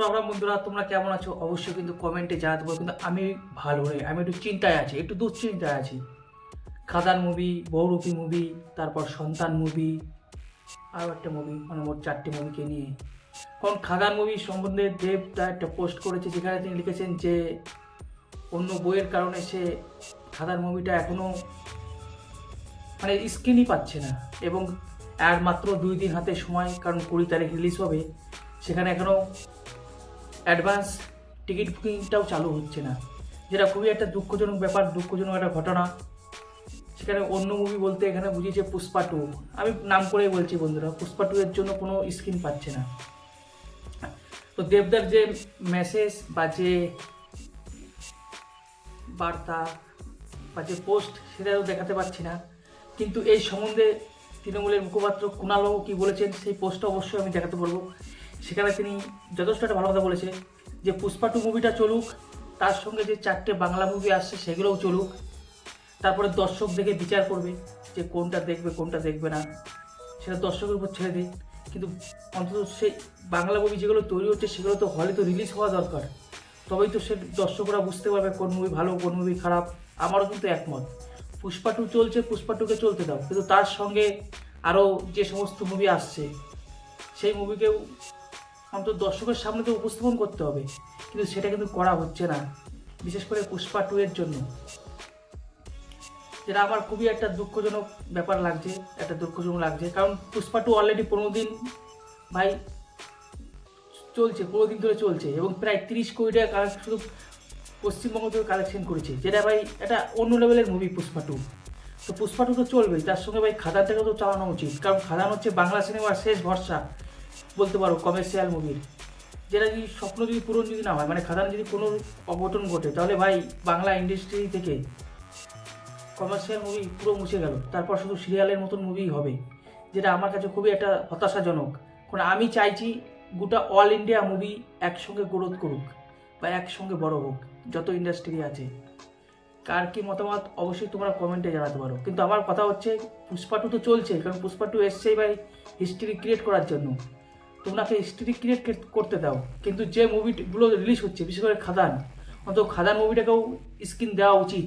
তো আমরা বন্ধুরা, তোমরা কেমন আছো? অবশ্যই কিন্তু কমেন্টে জানাতে পারো। কিন্তু আমি ভালো নেই, আমি একটু চিন্তায় আছি, একটু দুশ্চিন্তায় আছি। খাদান মুভি বহুরূপী মুভি তারপর সন্তান মুভি আরও একটা মুভি মানে মোট চারটে মুভিকে নিয়ে। কারণ খাদান মুভি সম্বন্ধে দেব তার একটা পোস্ট করেছে, যেখানে তিনি লিখেছেন যে, অন্য বইয়ের কারণে সে খাদান মুভিটা এখনও মানে স্ক্রিনই পাচ্ছে না। এবং আর মাত্র দুই দিন হাতে সময়, কারণ কুড়ি তারিখ রিলিজ হবে, সেখানে এখনও অ্যাডভান্স টিকিট বুকিংটাও চালু হচ্ছে না। যেটা খুবই একটা দুঃখজনক ব্যাপার, দুঃখজনক একটা ঘটনা। সেখানে অন্য মুভি বলতে এখানে বুঝিয়েছে পুষ্পা টু আমি নাম করেই বলছি বন্ধুরা, পুষ্পা টু এর জন্য কোনো স্ক্রিন পাচ্ছে না। তো দেবদার যে মেসেজ বা যে বার্তা বা যে পোস্ট সেটাও দেখাতে পাচ্ছি না। কিন্তু এই সম্বন্ধে তৃণমূলের মুখপাত্র কুণালবাবু কী বলেছেন, সেই পোস্টটা অবশ্যই আমি দেখাতে পারব সেখানে তিনি যথেষ্ট একটা ভালো কথা বলেছে যে পুষ্পা টু মুভিটা চলুক, তার সঙ্গে যে চারটে বাংলা মুভি আসছে সেগুলোও চলুক। তারপরে দর্শক দেখে বিচার করবে যে কোনটা দেখবে কোনটা দেখবে না। সেটা দর্শকের উপর ছেড়ে দিই কিন্তু অন্তত সেই বাংলা মুভি যেগুলো তৈরি হচ্ছে, সেগুলো তো হলে তো রিলিজ হওয়া দরকার। তবেই তো সে দর্শকরা বুঝতে পারবে কোন মুভি ভালো, কোন মুভি খারাপ। আমারও কিন্তু একমত। পুষ্পা টু চলছে, পুষ্পা টুকে চলতে দাও। কিন্তু তার সঙ্গে আরও যে সমস্ত মুভি আসছে, সেই মুভিকেও অন্তত দর্শকের সামনে তো উপস্থাপন করতে হবে। কিন্তু সেটা কিন্তু করা হচ্ছে না, বিশেষ করে পুষ্পা টু এর জন্য। যেটা আমার খুবই একটা দুঃখজনক ব্যাপার লাগছে, একটা দুঃখজনক লাগছে। কারণ পুষ্পা টু অলরেডি পনেরো দিন, ভাই, চলছে, পনেরো দিন ধরে চলছে এবং প্রায় তিরিশ কোটি টাকা কালেকশন শুধু পশ্চিমবঙ্গ থেকে কালেকশন করেছে। যেটা ভাই এটা অন্য লেভেলের মুভি পুষ্পা টু তো পুষ্পা টু তো চলবেই, তার সঙ্গে ভাই খাদানটাকে তো চালানো উচিত। কারণ খাদান হচ্ছে বাংলা সিনেমার শেষ ভরসা। বলতে পারো কমার্শিয়াল মুভির যেটা কি স্বপ্ন যদি পূরণ যদি না হয় মানে খাদান যদি কোনো অঘটন ঘটে, তাহলে ভাই বাংলা ইন্ডাস্ট্রি থেকে কমার্শিয়াল মুভি পুরো মুছে গেল। তারপর শুধু সিরিয়ালের মতন মুভি হবে, যেটা আমার কাছে খুবই একটা হতাশাজনক। কারণ আমি চাইছি গোটা অল ইন্ডিয়া মুভি একসঙ্গে গ্রোথ করুক, বা একসঙ্গে বড় হোক, যত ইন্ডাস্ট্রি আছে। কার কি মতামত, অবশ্যই তোমরা কমেন্টে জানাতে পারো। কিন্তু আমার কথা হচ্ছে, পুষ্পা টু তো চলছে, কারণ পুষ্পা টু এসছেই ভাই হিস্ট্রি ক্রিয়েট করার জন্য। তোমরাকে হিস্ট্রি ক্রিয়েট করতে দাও। কিন্তু যে মুভিগুলো রিলিজ হচ্ছে, বিশেষ করে খাদান, অন্তত খাদান মুভিটাকেও স্ক্রিন দেওয়া উচিত,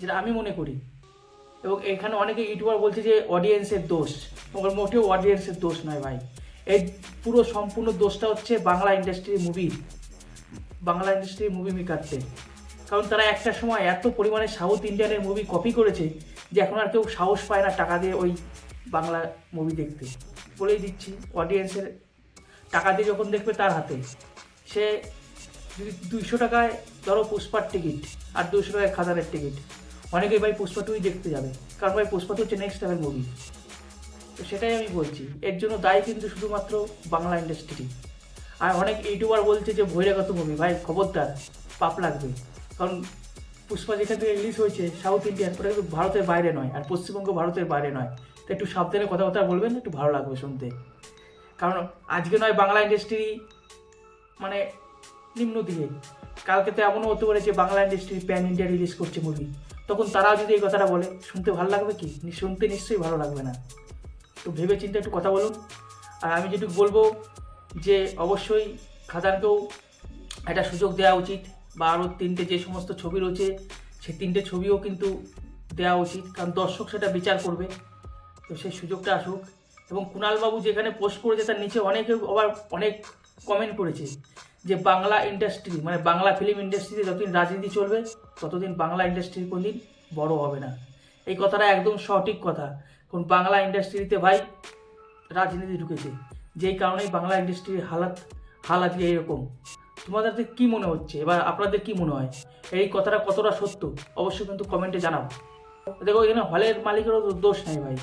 যেটা আমি মনে করি। এবং এখানে অনেকে ইউটিউবার বলছে যে অডিয়েন্সের দোষ। ওর মোটেও অডিয়েন্সের দোষ নয় ভাই। এই পুরো সম্পূর্ণ দোষটা হচ্ছে বাংলা ইন্ডাস্ট্রির মুভি বাংলা ইন্ডাস্ট্রির মুভি মেকারদের কারণ তারা একটা সময় এত পরিমাণে সাউথ ইন্ডিয়ানের মুভি কপি করেছে, যে এখন আর কেউ সাহস পায় না টাকা দিয়ে ওই বাংলা মুভি দেখতে। বলেই দিচ্ছি। অডিয়েন্সের টাকা দিয়ে যখন দেখবে তার হাতে, সে যদি দুইশো টাকায় ধরো পুষ্পার টিকিট আর দুশো টাকায় খাদানের টিকিট অনেকেই ভাই পুষ্পা টুই দেখতে যাবে। কারণ ভাই পুষ্পা টু হচ্ছে নেক্সট লেভেল মুভি তো সেটাই আমি বলছি, এর জন্য দায়ী কিন্তু শুধুমাত্র বাংলা ইন্ডাস্ট্রি আর অনেক ইউটিউবার বলছে যে, বহিরাগত মুভি ভাই খবরদার, পাপ লাগবে। কারণ পুষ্পা যেখান থেকে রিলিজ হয়েছে সাউথ ইন্ডিয়ান ওটা কিন্তু ভারতের বাইরে নয়, আর পশ্চিমবঙ্গ ভারতের বাইরে নয়। তো একটু সাবধানে কথাবার্তা বলবেন, একটু ভালো লাগবে শুনতে। কারণ আজকে নয়, বাংলা ইন্ডাস্ট্রি মানে নিম্ন দিকে। কালকে তো এমনও হতে পারে যে Bangla industry pan India release করছে মুভি তখন তারাও যদি এই কথাটা বলে, শুনতে ভালো লাগবে কি? শুনতে নিশ্চয়ই ভালো লাগবে না। তো ভেবে চিন্তে একটু কথা বলুন। আর আমি যেটুকু বলব যে অবশ্যই খাদানকেও একটা সুযোগ দেওয়া উচিত, বা আরও তিনটে যে সমস্ত ছবি রয়েছে, সে তিনটে ছবিও কিন্তু দেওয়া উচিত। কারণ দর্শক সেটা বিচার করবে। তো সেই সুযোগটা আসুক। এবং কুণালবাবু যেখানে পোস্ট করেছে, তার নিচে অনেকে আবার অনেক কমেন্ট করেছে যে বাংলা ইন্ডাস্ট্রি মানে বাংলা ফিল্ম ইন্ডাস্ট্রিতে যতদিন রাজনীতি চলবে, ততদিন বাংলা ইন্ডাস্ট্রি কোনদিন বড় হবে না। এই কথাটা একদম সঠিক কথা। কারণ বাংলা ইন্ডাস্ট্রিতে ভাই রাজনীতি ঢুকেছে। যেই কারণেই বাংলা ইন্ডাস্ট্রির হালাত হাল আজকে এরকম। তোমাদের কি মনে হচ্ছে? এবার আপনাদের কি মনে হয়? এই কথাটা কতটা সত্য? অবশ্যই কিন্তু কমেন্টে জানাও। দেখো, এখানে হলের মালিকেরও দোষ নেই ভাই।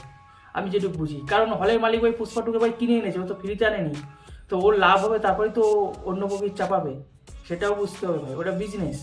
আমি যেটুকু বুঝি। কারণ হলের মালিক ভাই পুষ্পাটুকে ভাই কিনে এনেছে, ও তো ফ্রিতে আনেনি। তো ওর লাভ হবে, তারপরেই তো অন্য মুভি চাপাবে। সেটাও বুঝতে হবে ভাই, ওটা বিজনেস